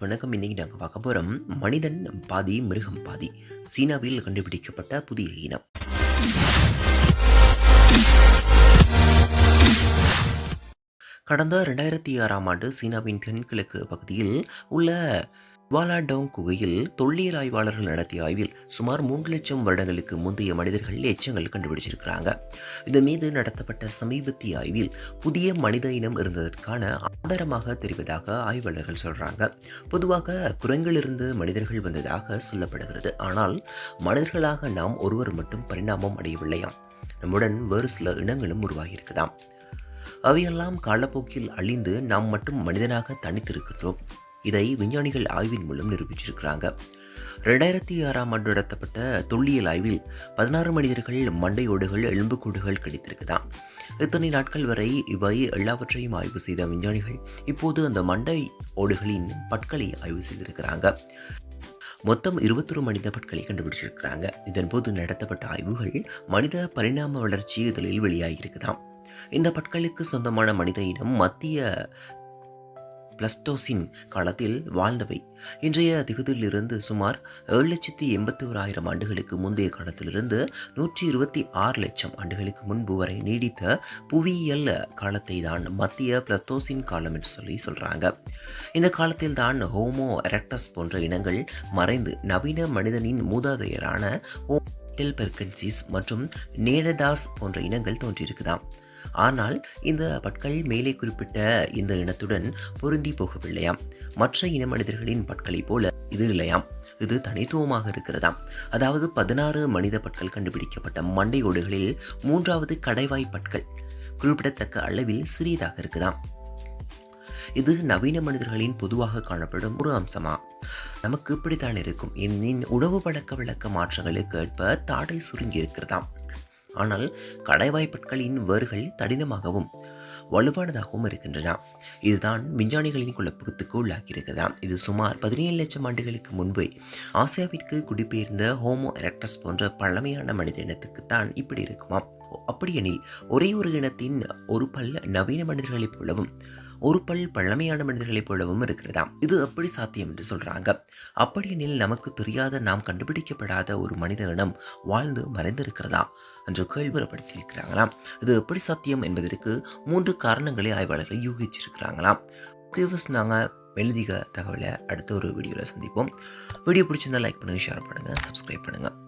வணக்கம். இன்னைக்கு நாங்கள் பார்க்க போகிறோம் மனிதன் பாதி மிருகம் பாதி. சீனாவில் கண்டுபிடிக்கப்பட்ட புதிய இனம். கடந்த ரெண்டாயிரத்தி ஆறாம் ஆண்டு சீனாவின் தென்கிழக்கு பகுதியில் உள்ள வாலாடோங் குகையில் தொல்லியல் ஆய்வாளர்கள் நடத்திய ஆய்வில் சுமார் மூன்று லட்சம் வருடங்களுக்கு முந்தைய மனிதர்கள் எச்சங்கள் கண்டுபிடிச்சிருக்கிறாங்க. இது மீது நடத்தப்பட்ட சமீபத்திய ஆய்வில் புதிய மனித இனம் இருந்ததற்கான ஆதாரமாக தெரிவதாக ஆய்வாளர்கள் சொல்றாங்க. பொதுவாக குரங்கிலிருந்து மனிதர்கள் வந்ததாக சொல்லப்படுகிறது. ஆனால் மனிதர்களாக நாம் ஒருவர் மட்டும் பரிணாமம் அடையவில்லையாம் நம்முடன் வேறு சில இனங்களும் உருவாகியிருக்குதாம். அவையெல்லாம் காலப்போக்கில் அழிந்து நாம் மட்டும் மனிதனாக தனித்திருக்கிறோம் இதை விஞ்ஞானிகள் ஆய்வின் மூலம் நிரூபிச்சிருக்கிறாங்க. ரெண்டாயிரத்தி ஆறாம் ஆண்டு நடத்தப்பட்ட தொல்லியல் ஆய்வில் பதினாறு மனிதர்கள் மண்டையோடுகள் எலும்புக்கூடுகள் கிடைத்திருக்குதாம். இத்தனை நாட்கள் வரை இவை எல்லாவற்றையும் ஆய்வு செய்த விஞ்ஞானிகள் இப்போது அந்த மண்டை ஓடுகளின் பற்களை ஆய்வு செய்திருக்கிறாங்க. மொத்தம் இருபத்தொரு மனித பற்களை கண்டுபிடிச்சிருக்கிறாங்க. இதன்போது நடத்தப்பட்ட ஆய்வுகள் மனித பரிணாம வளர்ச்சி இதழில் வெளியாகியிருக்குதாம். இந்த பற்களுக்கு சொந்தமான மனித இனம் மத்திய பிளஸ்டோசின் காலத்தில் வாழ்ந்தவை. இன்றைய திகுதியிலிருந்து சுமார் ஏழு லட்சத்தி எண்பத்தி ஓராயிரம் ஆண்டுகளுக்கு முந்தைய காலத்திலிருந்து நூற்றி இருபத்தி ஆறு லட்சம் ஆண்டுகளுக்கு முன்பு வரை நீடித்த புவியியல் காலத்தை தான் மத்திய பிளத்தோசின் காலம் என்று சொல்லி சொல்கிறாங்க இந்த காலத்தில் தான் ஹோமோ எரக்டஸ் போன்ற இனங்கள் மறைந்து நவீன மனிதனின் மூதாதையரான ஹோட்டல் பெர்கன்சிஸ் மற்றும் நேடதாஸ் போன்ற இனங்கள் தோன்றியிருக்குதாம். ஆனால் இந்த பற்கள் மேலே குறிப்பிட்ட இந்த இனத்துடன் பொருந்தி போகவில்லையாம். மற்ற இன மனிதர்களின் பற்களைப் போல இது இல்லையாம். இது தனித்துவமாக இருக்கிறதாம். அதாவது பதினாறு மனித பற்கள் கண்டுபிடிக்கப்பட்ட மண்டை ஓடுகளில் மூன்றாவது கடைவாய் பற்கள் குறிப்பிடத்தக்க அளவில் சிறியதாக இருக்குதாம். இது நவீன மனிதர்களின் பொதுவாக காணப்படும் ஒரு அம்சமா? நமக்கு இப்படித்தான் இருக்கும். என்னின் உணவு பழக்க வழக்க மாற்றங்களுக்கு ஏற்ப தாடை சுருங்கி இருக்கிறதாம். ஆனால் கடைவாய்ப்பட்களின் வேர்கள் தடினமாகவும் வலுவானதாகவும் இருக்கின்றன. இதுதான் விஞ்ஞானிகளின் குழப்பத்துக்கு உள்ளாகியிருக்கிறதாம் இது சுமார் பதினேழு லட்சம் ஆண்டுகளுக்கு முன்பு ஆசியாவிற்கு குடிபெயர்ந்த ஹோமோ எரக்டஸ் போன்ற பழமையான மனித இனத்துக்குத்தான் இப்படி இருக்குமாம். அப்படியெனில் ஒரே ஒரு இனத்தின் ஒரு பல் நவீன மனிதர்களைப் போலவும் ஒரு பல் பழமையான மனிதர்களைப் போலவும் இருக்கிறதாம். இது எப்படி சாத்தியம் என்று சொல்றாங்க. அப்படியெனில் நமக்கு தெரியாத நாம் கண்டுபிடிக்கப்படாத ஒரு மனித இனம் வாழ்ந்து மறைந்திருக்கிறதா என்று கேள்விப்படுத்தியிருக்கிறாங்களாம் இது எப்படி சாத்தியம் என்பதற்கு மூன்று காரணங்களை ஆய்வாளர்கள் யூகிச்சிருக்கிறாங்களாம். ஓகேவஸ் நாங்கள் எழுதிக தகவலை அடுத்த ஒரு வீடியோவில் சந்திப்போம். வீடியோ பிடிச்சிருந்தா லைக் பண்ணுங்கள் ஷேர் பண்ணுங்கள் சப்ஸ்கிரைப் பண்ணுங்கள்